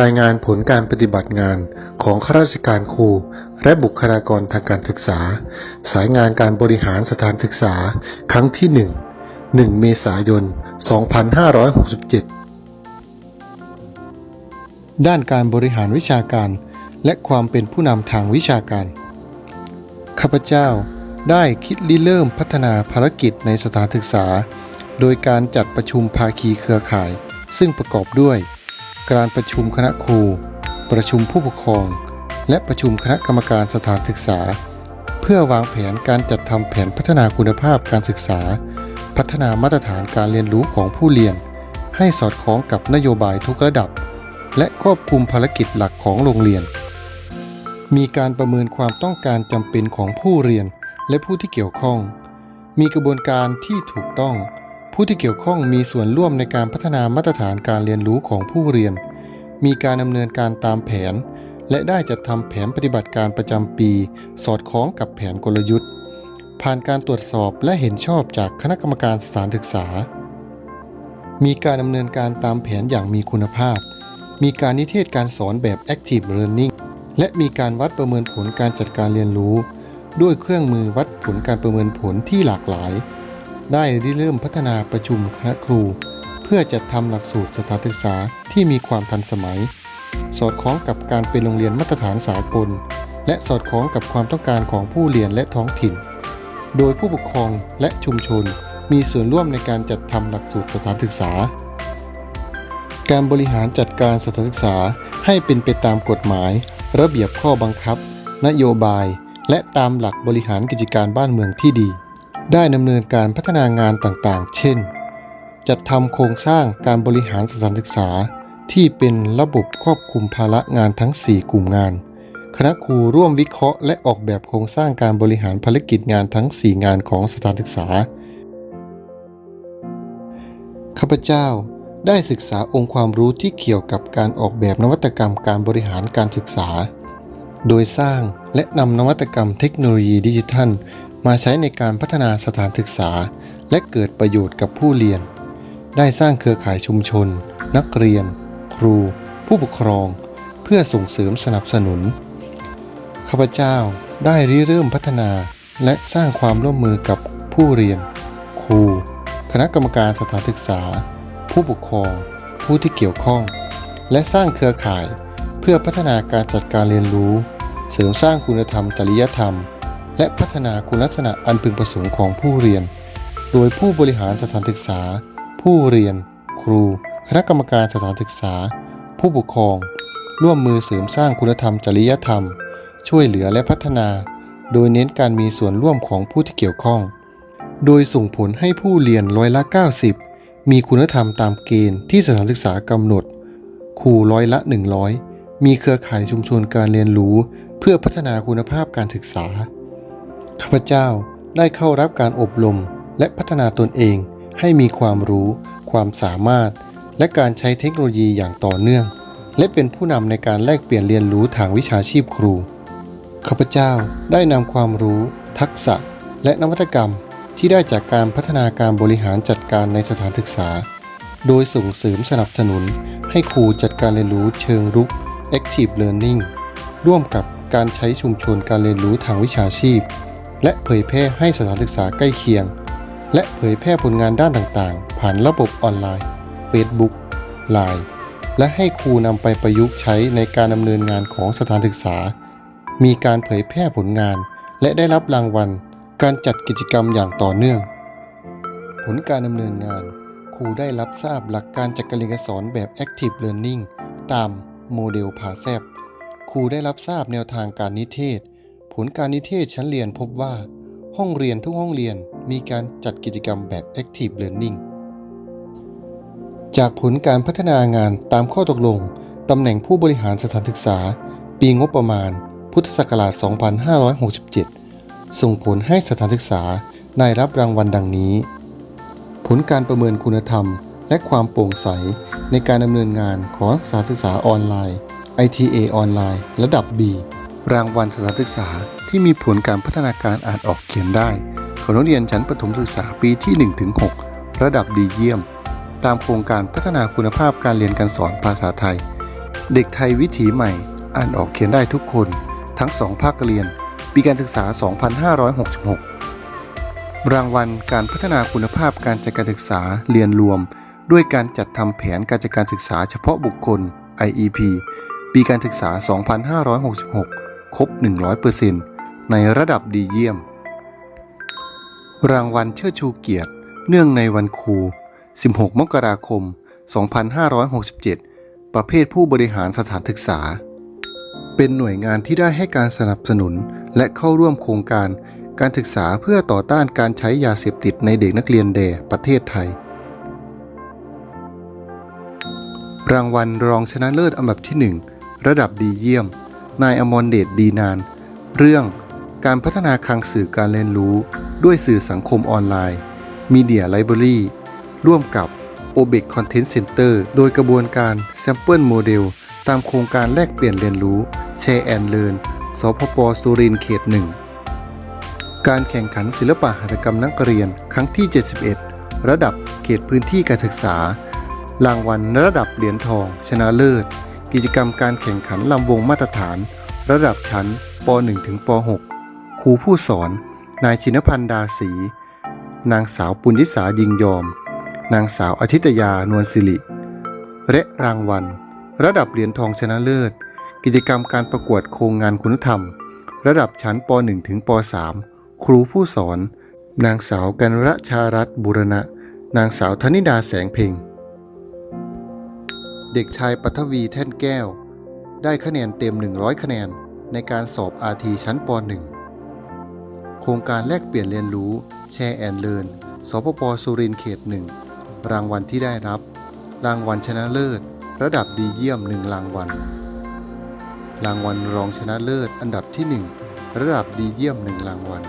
รายงานผลการปฏิบัติงานของข้าราชการครู และบุคลากรทางการศึกษา สายงานการบริหารสถานศึกษา ครั้งที่ 1 1 เมษายน 2567 ด้านการบริหารวิชาการ และความเป็นผู้นำทางวิชาการ ข้าพเจ้าได้คิดริเริ่มพัฒนาภารกิจในสถานศึกษา โดยการจัดประชุมภาคีเครือข่าย ซึ่งประกอบด้วย การประชุมคณะครู ประชุมผู้ปกครอง และประชุมคณะกรรมการสถานศึกษา เพื่อวางแผนการจัดทำแผนพัฒนาคุณภาพการศึกษา พัฒนามาตรฐานการเรียนรู้ของผู้เรียน ให้สอดคล้องกับนโยบายทุกระดับ และครอบคลุมภารกิจหลักของโรงเรียน มีการประเมินความต้องการจำเป็นของผู้เรียนและผู้ที่เกี่ยวข้อง มีกระบวนการที่ถูกต้อง ผู้ที่เกี่ยวข้องมีส่วนร่วมในการพัฒนามาตรฐานการเรียนรู้ของผู้เรียน มีการดำเนินการตามแผน และได้จัดทำแผนปฏิบัติการประจำปี สอดคล้องกับแผนกลยุทธ์ ผ่านการตรวจสอบและเห็นชอบจากคณะกรรมการสถานศึกษา มีการดำเนินการตามแผนอย่างมีคุณภาพ มีการนิเทศการสอนแบบ Active Learning และมีการวัดประเมินผลการจัดการเรียนรู้ ด้วยเครื่องมือวัดผลการประเมินผลที่หลากหลาย ได้ริเริ่มพัฒนาประชุมคณะครู เพื่อจัดทำหลักสูตรสถานศึกษาที่มีความทันสมัย สอดคล้องกับการเป็นโรงเรียนมาตรฐานสากล และสอดคล้องกับความต้องการของผู้เรียนและท้องถิ่น โดยผู้ปกครองและชุมชนมีส่วนร่วมในการจัดทำหลักสูตรสถานศึกษา การบริหารจัดการสถานศึกษาให้เป็นไปตามกฎหมาย ระเบียบข้อบังคับ นโยบาย และตามหลักบริหารกิจการบ้านเมืองที่ดี ได้ดำเนินการพัฒนางานต่างๆ เช่น จัดทำโครงสร้างการบริหารสถานศึกษา ที่เป็นระบบควบคุมภาระงานทั้ง 4 กลุ่มงาน คณะครูร่วมวิเคราะห์ และออกแบบโครงสร้างการบริหารภารกิจงานทั้ง 4 งานของสถานศึกษา ข้าพเจ้า ได้ศึกษาองค์ความรู้ที่เกี่ยวกับการออกแบบนวัตกรรมการบริหารการศึกษา โดยสร้างและนำนวัตกรรมเทคโนโลยีดิจิทัล มาใช้ในการพัฒนาสถานศึกษา และเกิดประโยชน์กับผู้เรียน ได้สร้างเครือข่ายชุมชน นักเรียน ครู ผู้ปกครอง เพื่อส่งเสริมสนับสนุน ข้าพเจ้าได้ริเริ่มพัฒนา และสร้างความร่วมมือกับผู้เรียน ครู คณะกรรมการสถานศึกษา ผู้ปกครอง ผู้ที่เกี่ยวข้อง และสร้างเครือข่ายเพื่อพัฒนาการจัดการเรียนรู้ เสริมสร้างคุณธรรมจริยธรรม และพัฒนาคุณลักษณะอันพึงประสงค์ของผู้เรียน โดยผู้บริหารสถานศึกษา ผู้เรียน ครู คณะกรรมการสถานศึกษา ผู้ปกครอง ร่วมมือเสริมสร้างคุณธรรมจริยธรรม ช่วยเหลือและพัฒนา โดยเน้นการมีส่วนร่วมของผู้ที่เกี่ยวข้อง โดยส่งผลให้ผู้เรียนร้อยละ 90 มีคุณธรรมตามเกณฑ์ที่สถานศึกษากำหนด ครูร้อยละ 100 มีเครือข่ายชุมชนการเรียนรู้เพื่อพัฒนาคุณภาพการศึกษา ข้าพเจ้าได้เข้ารับการอบรมและพัฒนาตนเองให้มีความรู้ ความสามารถ และการใช้เทคโนโลยีอย่างต่อเนื่อง และเป็นผู้นำในการแลกเปลี่ยนเรียนรู้ทางวิชาชีพครู ข้าพเจ้าได้นำความรู้ ทักษะ และนวัตกรรม ที่ได้จากการพัฒนาการบริหารจัดการในสถานศึกษา โดยส่งเสริมสนับสนุน ให้ครูจัดการเรียนรู้เชิงรุก Active Learning ร่วมกับการใช้ชุมชนการเรียนรู้ทางวิชาชีพ และเผยแพร่ให้สถานศึกษาใกล้เคียง และเผยแพร่ผลงานด้านต่างๆ ผ่านระบบออนไลน์ Facebook Line และให้ครูนำไปประยุกต์ใช้ในการดำเนินงานของสถานศึกษา มีการเผยแพร่ผลงาน และได้รับรางวัล การจัดกิจกรรมอย่างต่อเนื่อง ผลการดำเนินงาน ครูได้รับทราบหลักการจัดการเรียนการสอนแบบ Active Learning ตามโมเดลพาแซบครูได้รับทราบแนวทางการนิเทศ ผลการนิเทศชั้นเรียนพบว่า ห้องเรียนทุกห้องเรียนมีการจัดกิจกรรมแบบ Active Learning จากผลการพัฒนางานตามข้อตกลง ตำแหน่งผู้บริหารสถานศึกษา ปีงบประมาณ พุทธศักราช 2567 ส่งผลให้สถานศึกษาได้รับรางวัลดังนี้ ผลการประเมินคุณธรรม และความโปร่งใส ในการดำเนินงานของสถานศึกษาออนไลน์ ITA ออนไลน์ ระดับ B รางวัลสถานศึกษาที่มีผลการพัฒนาการอ่านออกเขียนได้ของนักเรียนชั้นประถมศึกษาปีที่ 1-6 ระดับดีเยี่ยม ตามโครงการพัฒนาคุณภาพการเรียนการสอนภาษาไทย เด็กไทยวิถีใหม่ อ่านออกเขียนได้ทุกคน ทั้งสองภาคเรียน ปีการศึกษา 2566 รางวัลการพัฒนาคุณภาพการจัดการศึกษาเรียนรวม ด้วยการจัดทำแผนการจัดการศึกษาเฉพาะบุคคล IEP ปีการศึกษา 2566 ครบ 100%ในระดับดีเยี่ยม รางวัลเชิดชูเกียรติ เนื่องในวันครู 16 มกราคม 2567 ประเภทผู้บริหารสถานศึกษา เป็นหน่วยงานที่ได้ให้การสนับสนุน และเข้าร่วมโครงการการศึกษาเพื่อต่อต้านการใช้ยาเสพติดในเด็กนักเรียนแด่ประเทศไทย รางวัลรองชนะเลิศอันดับที่ 1 ระดับดีเยี่ยม นายอมรเดชดีนาน เรื่องการพัฒนาคลังสื่อการเรียนรู้ด้วยสื่อสังคมออนไลน์ Media Library ร่วมกับ o b e c Content Center โดยกระบวนการ Sample Model ตามโครงการแลกเปลี่ยนเรียนรู้ Share and Learn สพปสุรินทร์เขตหนึ่งการแข่งขันศิลปะหัตถกรรมนักเรียนครั้งที่ 71 ระดับเขตพื้นที่การศึกษา รางวัลระดับเหรียญทอง ชนะเลิศ กิจกรรมการแข่งขันลำวงมาตรฐาน ระดับชั้นป .1 ถึงป .6 ครูผู้สอน นายชินพันธ์ดาศีนางสาวปุญยิสายิงยอม นางสาวอาทิตยานวลสิริ และรางวัล ระดับเหรียญทองชนะเลิศ กิจกรรมการประกวดโครงงานคุณธรรม ระดับชั้นป .1 ถึงป .3 ครูผู้สอน นางสาวกันรชารัตน์บุรณะ นางสาวธนิดาแสงเพ็งเด็กชายปัทวีแท่นแก้ว ได้คะแนนเต็ม 100 คะแนนในการสอบอาทีชั้นป .1 โครงการแลกเปลี่ยนเรียนรู้แชร์แอนเลินสพปสุรินเขตหนึ่งรางวัลที่ได้รับ รางวัลชนะเลิศ ระดับดีเยี่ยม1รางวัล รางวัลรองชนะเลิศอันดับที่ 1 ระดับดีเยี่ยม 1 รางวัล